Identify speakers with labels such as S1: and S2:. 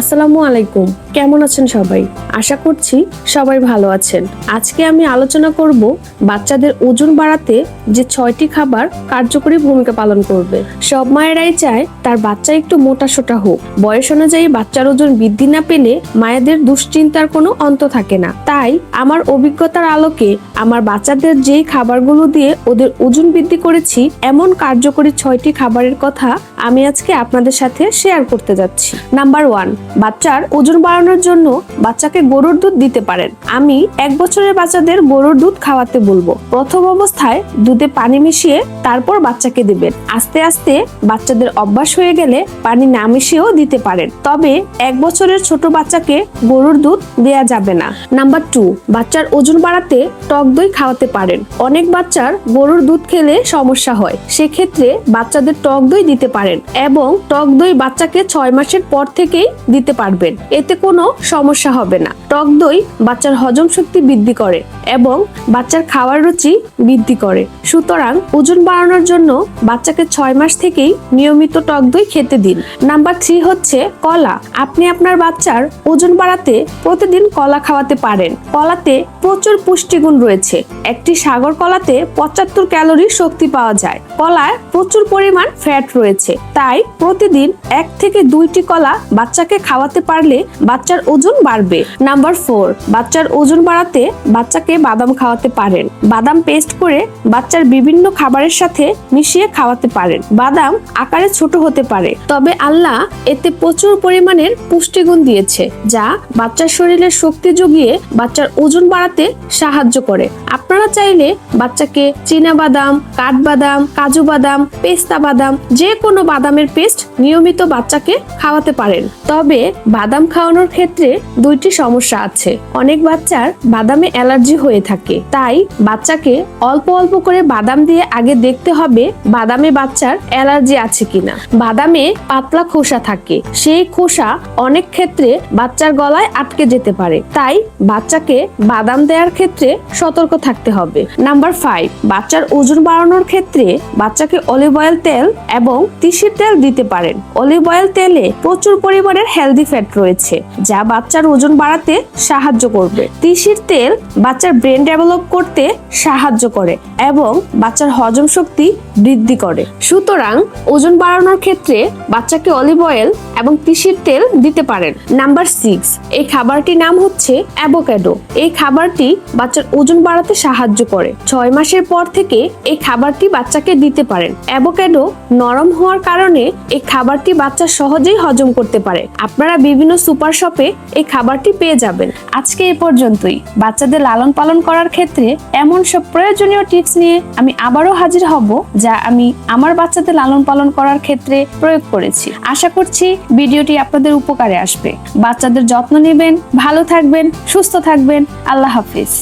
S1: আসসালামু আলাইকুম। কেমন আছেন সবাই? আশা করছি সবাই ভালো আছেন। আজকে আমি আলোচনা করব বাচ্চাদের ওজন বাড়াতে যে ছয়টি খাবার কার্যকরী ভূমিকা পালন করবে। সব মায়েরাই চায় তার বাচ্চা একটু মোটা সোটা হোক। বয়স অনুযায়ী বাচ্চার ওজন বৃদ্ধি না পেলে মায়েদের দুশ্চিন্তার কোনো অন্ত থাকে না। তাই আমার অভিজ্ঞতার আলোকে আমার বাচ্চাদের যেই খাবারগুলো দিয়ে ওদের ওজন বৃদ্ধি করেছি, এমন কার্যকরী ছয়টি খাবারের কথা আমি আজকে আপনাদের সাথে শেয়ার করতে যাচ্ছি। নাম্বার ওয়ান বাচ্চার ওজন বাড়ানোর জন্য বাচ্চাকে গরুর দুধ দিতে পারেন। আমি এক বছরের বাচ্চাদের গরুর দুধ খাওয়াতে বলব। প্রথম অবস্থায় দুধে পানি মিশিয়ে তারপর বাচ্চাকে দিবেন। আস্তে আস্তে বাচ্চাদের অভ্যাস হয়ে গেলে পানি না মিশিয়েও দিতে পারেন। তবে এক বছরের ছোট বাচ্চাকে গরুর দুধ দেয়া যাবে না। নাম্বার টু বাচ্চার ওজন বাড়াতে টক দই খাওয়াতে পারেন। অনেক বাচ্চার গরুর দুধ খেলে সমস্যা হয়। সেক্ষেত্রে বাচ্চাদের টক দই দিতে পারেন। এবং টক দই বাচ্চাকে ছয় মাসের পর থেকেই দিতে পারবেন। এতে কোনো সমস্যা হবে না। টক দই বাচ্চার হজম শক্তি বৃদ্ধি করে। এবং বাচ্চার খাওয়ার রুচি বৃদ্ধি করে। সুতরাং ওজন বাড়ানোর জন্য বাচ্চাকে ছয় মাস থেকেই নিয়মিত টক দই খেতে দিন। নাম্বার থ্রি হচ্ছে কলা। আপনি আপনার বাচ্চার ওজন বাড়াতে প্রতিদিন কলা খাওয়াতে পারেন। কলাতে প্রচুর পুষ্টিগুণ রয়েছে। একটি সাগর কলাতে পঁচাত্তর ক্যালোরি শক্তি পাওয়া যায়। কলায় প্রচুর পরিমাণ ফ্যাট রয়েছে। তাই প্রতিদিন এক থেকে দুইটি কলা বাচ্চাকে খাওয়াতে পারলে বাচ্চার ওজন বাড়বে। নাম্বার ফোর, বাচ্চার ওজন বাড়াতে বাচ্চাকে বাদাম খাওয়াতে পারেন। বাদাম পেস্ট করে বাচ্চার বিভিন্ন খাবারের সাথে মিশিয়ে খাওয়াতে পারেন। বাদাম আকারে ছোট হতে পারে। তবে আল্লাহ এতে প্রচুর পরিমাণের পুষ্টিগুণ দিয়েছে, যা বাচ্চার শরীরে শক্তি জুগিয়ে বাচ্চার ওজন বাড়াতে সাহায্য করে। আপনারা চাইলে বাচ্চাকে চীনা বাদাম কাঠবাদাম, কাজু বাদাম, পেস্তা বাদাম যে কোনো বাদামের পেস্ট নিয়মিত বাচ্চাকে খাওয়াতে পারেন। তবে বাদাম খাওয়ানোর ক্ষেত্রে দুইটি সমস্যা আছে। অনেক বাচ্চার বাদামে অ্যালার্জি হয়ে থাকে। তাই বাচ্চাকে অল্প অল্প করে বাদাম দিয়ে আগে দেখতে হবে বাদামে বাচ্চার অ্যালার্জি আছে কিনা। বাদামে পাতলা খোসা থাকে। সেই খোসা অনেক ক্ষেত্রে বাচ্চার গলায় আটকে যেতে পারে। তাই বাচ্চাকে বাদাম দেওয়ার ক্ষেত্রে সতর্ক থাকতে হবে। নাম্বার ফাইভ, বাচ্চার ওজন বাড়ানোর ক্ষেত্রে বাচ্চাকে অলিভ অয়েল তেল এবং তিসির তেল দিতে পারেন। অলিভ অয়েল তেলে প্রচুর পরিমাণের হেলদি ফ্যাট রয়েছে, যা বাচ্চার ওজন বাড়াতে সাহায্য করবে। তিসির তেল বাচ্চার ব্রেন ডেভেলপ করতে সাহায্য করে এবং বাচ্চার হজম শক্তি বৃদ্ধি করে। সুতরাং ওজন বাড়ানোর ক্ষেত্রে বাচ্চাকে অলিভ অয়েল এবং তিসির তেল দিতে পারেন। নাম্বার সিক্স এই খাবারটির নাম হচ্ছে অ্যাভোক্যাডো এই খাবারটি বাচ্চার ওজন বাড়াতে সাহায্য করে। ছয় মাসের পর থেকে এই খাবারটি বাচ্চাকে দিতে পারেন। অ্যাভোক্যাডো নরম হওয়ার কারণে এই খাবারটি বাচ্চা সহজেই হজম করতে পারে। আপনারা বিভিন্ন সুপার শপে এই খাবারটি পেয়ে যাবেন। আজকে এ পর্যন্তই। বাচ্চাদের লালন পালন করার ক্ষেত্রে এমন সব প্রয়োজনীয় টিপস নিয়ে আমি আবারও হাজির হব যা আমি আমার বাচ্চাদের লালন পালন করার ক্ষেত্রে প্রয়োগ করেছি। আশা করছি ভিডিওটি আপনাদের উপকারে আসবে। বাচ্চাদের যত্ন নেবেন, ভালো থাকবেন, সুস্থ থাকবেন। আল্লাহ হাফিজ।